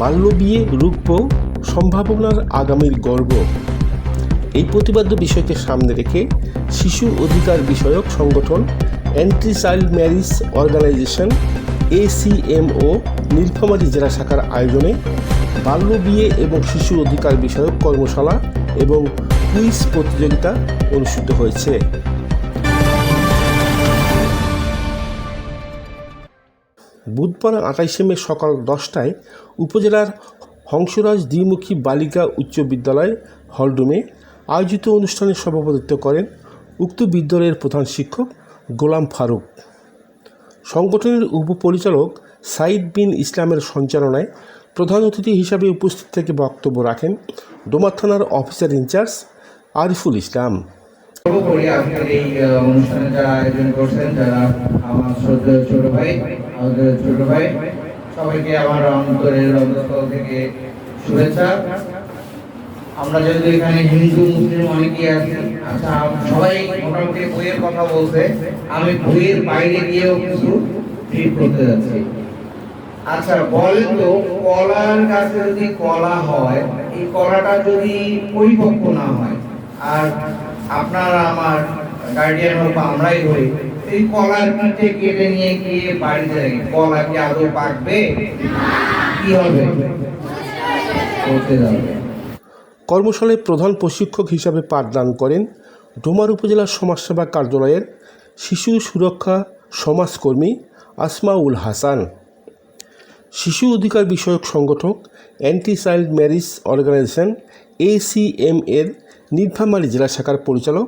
বাল্যবিয়ে রূপ সম্ভাবনার আগামীর গর্ব। এই প্রতিবাদ্য বিষয়কে সামনে রেখে শিশু অধিকার বিষয়ক সংগঠন অ্যান্টি চাইল্ড ম্যারিজ অর্গানাইজেশন এ এসিএমও নীলফামারী জেলা শাখার আয়োজনে বাল্য বিয়ে এবং শিশু অধিকার বিষয়ক কর্মশালা এবং কুইজ প্রতিযোগিতা অনুষ্ঠিত হয়েছে। বুধবার আঠাইশে মে সকাল দশটায় উপজেলার হংসরাজ দ্বিমুখী বালিকা উচ্চ বিদ্যালয় হলরুমে আয়োজিত অনুষ্ঠানে সভাপতিত্ব করেন উক্ত বিদ্যালয়ের প্রধান শিক্ষক গোলাম ফারুক। সংগঠনের উপপরিচালক সাইদ বিন ইসলামের সঞ্চালনায় প্রধান অতিথি হিসাবে উপস্থিত থেকে বক্তব্য রাখেন ডোমা থানার অফিসার ইনচার্জ আরিফুল ইসলাম। এই অনুষ্ঠানে যারা আয়োজন করছেন যারা আমার শ্রদ্ধেয় ছোট ভাই, আমাদের ছোট ভাই, সবাইকে আমার অন্তরের অন্তঃস্থল থেকে শুভেচ্ছা। আমরা যেহেতু এখানে হিন্দু, মুসলিম অনেকেই আছি আচ্ছা সবাই মোটামুটি বইয়ের কথা বলছে, আমি বইয়ের বাইরে গিয়েও কিছু ঠিক করতে যাচ্ছি। আচ্ছা বলেন তো, কলার গাছে যদি কলা হয়, এই কলাটা যদি পরিপক্ক না হয় আর আপনারা আমার গার্ডিয়ান বা আমরাই হই, এই কলার পিঠে কেটে নিয়ে গিয়ে বাড়িতে রাখি। কলা কি আদৌ পাকবে? কি হবে? করতে যাবে। কর্মশালায় প্রধান প্রশিক্ষক হিসাবে পাঠদান করেন ডোমার উপজেলা সমাজসেবা কার্যালয়ের শিশু সুরক্ষা সমাজকর্মী আসমাউল হাসান। শিশু অধিকার বিষয়ক সংগঠক anti child marriage organization ACM এর নীলফামারী জেলা শাখার পরিচালক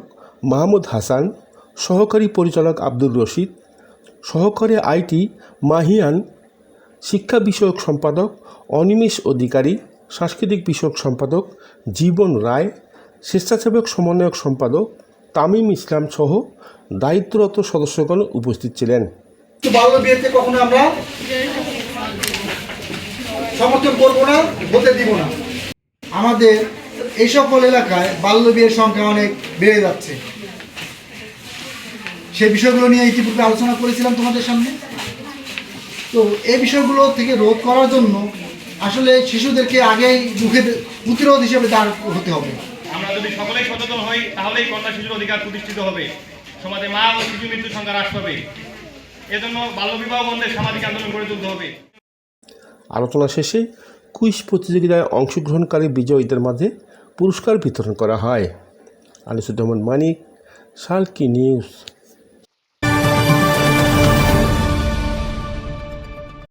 মাহমুদ হাসান, সহকারী পরিচালক আব্দুর রশিদ, সহকারী আইটি মাহিয়ান, শিক্ষা বিষয়ক সম্পাদক অনিমেষ অধিকারী, সাংস্কৃতিক বিষয়ক সম্পাদক জীবন রায়, স্বেচ্ছাসেবক সমন্বয়ক সম্পাদক তামিম ইসলাম সহ দায়িত্বরত সদস্যগণ উপস্থিত ছিলেন। আমাদের এই সকল এলাকায় বাল্য বিয়ের সংখ্যা অনেক বেড়ে যাচ্ছে। সেই বিষয়গুলো নিয়ে ইতিপূর্বে আলোচনা করেছিলাম তোমাদের সামনে। তো এই বিষয়গুলো থেকে রোধ করার জন্য আসলে শিশুদেরকে আগেই মুখে প্রতিরোধ হিসেবে দাঁড় হতে হবে। আমরা যদি সকলেই সচেতন হই তাহলেই কন্যা শিশুর অধিকার প্রতিষ্ঠিত হবে। সমাজে মা ও শিশু মৃত্যুর সংখ্যা হ্রাস পাবে। এজন্য বাল্যবিবাহ বন্ধে সামাজিক আন্দোলন গড়ে তুলতে হবে। আলোচনা শেষে কুইজ প্রতিযোগিতায় অংশগ্রহণকারী বিজয়ীদের মাঝে পুরস্কার বিতরণ করা হয়। আনিসুজ্জামান মানিক সালকি নিউজ।